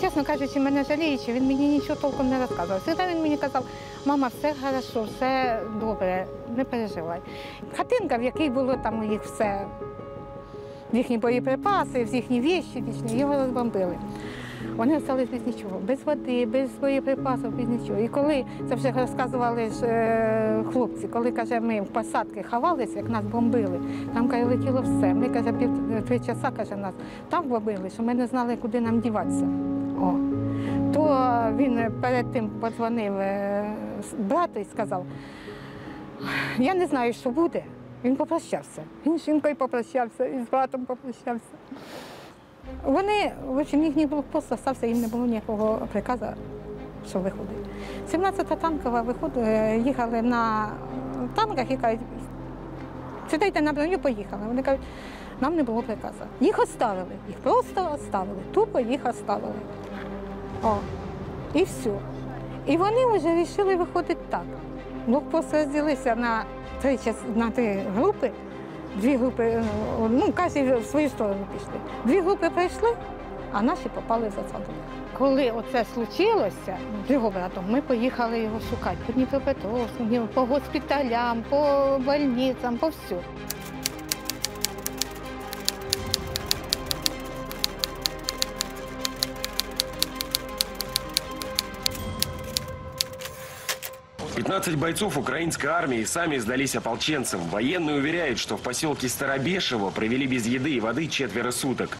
Чесно кажучи, мене жаліючи, він мені нічого толком не розказував. Завжди він мені казав, мама, все хорошо, все добре, не переживай. Хатинка, в якій було там їх все, їхні боєприпаси, їхні віші, його розбомбили. Вони залишились без нічого, без води, без боєприпасів, без нічого. І коли це вже розказували ж е, хлопці, коли каже, ми в посадки ховалися, як нас бомбили, там каже, летіло все. Ми каже, пів три часа каже, нас так бомбили, що ми не знали, куди нам діватися. О. То він перед тим подзвонив е, брату і сказав, я не знаю, що буде. Він попрощався. Він з жінкою попрощався і з братом попрощався. Вони, в їхній блокпост залишався, їм не було ніякого приказу, що виходить. 17-та танкова виход, е, їхали на танках і кажуть, сідайте на броню, поїхали. Вони кажуть, нам не було приказу. Їх оставили, їх просто оставили, тупо їх оставили. О, і все. І вони вже вирішили виходити так. Блокпост розділився на три, на три групи. Дві групи, е, ну, касі в свою сторону пішли. Дві групи прийшли, а наші попали в засаду. Коли оце случилося з його братом, ми поїхали його шукати по Дніпропетровську, по госпіталям, по больницям, по всю. — 15 бойцов украинской армии сами сдались ополченцам. Военные уверяют, что в поселке Старобешево провели без еды и воды четверо суток.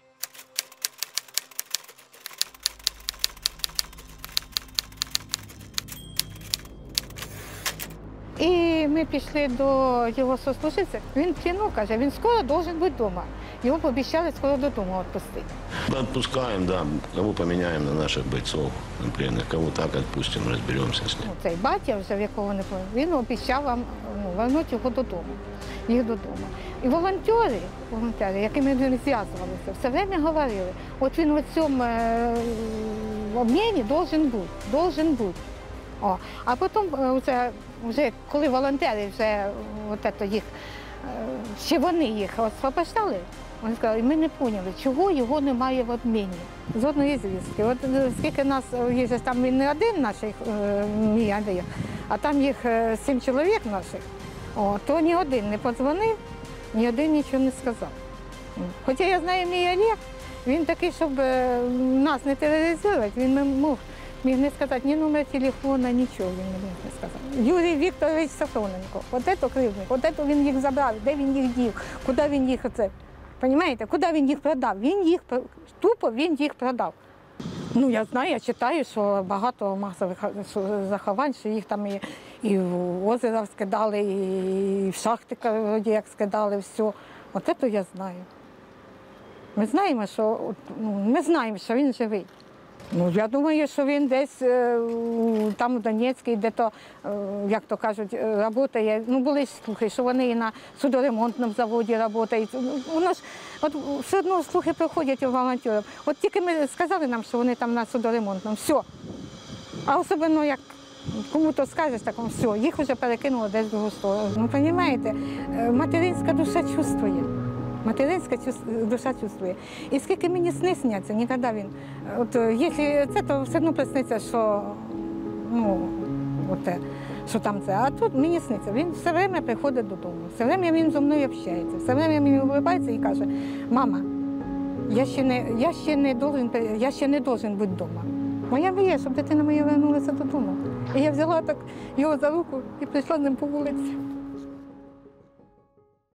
І ми пішли до його сослуживця. Він п'яну каже, він скоро должен бути вдома. Його пообіцяли скоро додому відпустити. Да, Отпускаем, да. Кого поменяем на наших бойцов, на пленных, кого так отпустим, разберемся с ним. Ну, цей батя, вже в якого не пам'ятаю, він обіцяв вам ну, вернути його додому, їх додому. І волонтери, волонтери, якими ми зв'язувалися, все время говорили, от він у цьому е, обміні должен бути, должен бути. О, а потім е, вже коли волонтери вже от це їх, е, ще вони їх освобождали, вони сказали, ми не поняли, чого його немає в обміні. З одної звістки. От е, скільки нас е, є, там він не один наших е, мій а там їх сім чоловік наших, о, то ні один не подзвонив, ні один нічого не сказав. Хоча я знаю мій Олег, він такий, щоб нас не тероризувати, він мог міг не сказати ні номер телефона, нічого він не міг не сказати. Юрій Вікторович Сафроненко, от це кривдник, от він їх забрав, де він їх дів, куди він їх оце. Понімаєте, куди він їх продав? Він їх тупо він їх продав. Ну, я знаю, я читаю, що багато масових заховань, що їх там і, і в озеро скидали, і в шахти вроді, як скидали, все. Оце то я знаю. Ми знаємо, що ну, ми знаємо, що він живий. Ну, я думаю, що він десь е, там у Донецькій, де то, е, як то кажуть, е, працює. Ну, були слухи, що вони і на судоремонтному заводі працюють. Ну, Воно ж от все одно слухи приходять у волонтерів. От тільки ми сказали нам, що вони там на судоремонтному, все. А особливо як кому-то скажеш, так все, їх вже перекинуло десь в другу сторону. Ну, розумієте, е, материнська душа чувствує. Материнська душа чувствує. І скільки мені сни сняться, ніколи він. От якщо це, то все одно присниться, що ну, от, те, що там це. А тут мені сниться. Він все время приходить додому, все время він зі мною общається, все время мені вибається і каже, мама, я ще не, я ще не должен, я ще не должен бути вдома. Моя мрія, щоб дитина моя вернулася додому. І я взяла так його за руку і прийшла з ним по вулиці.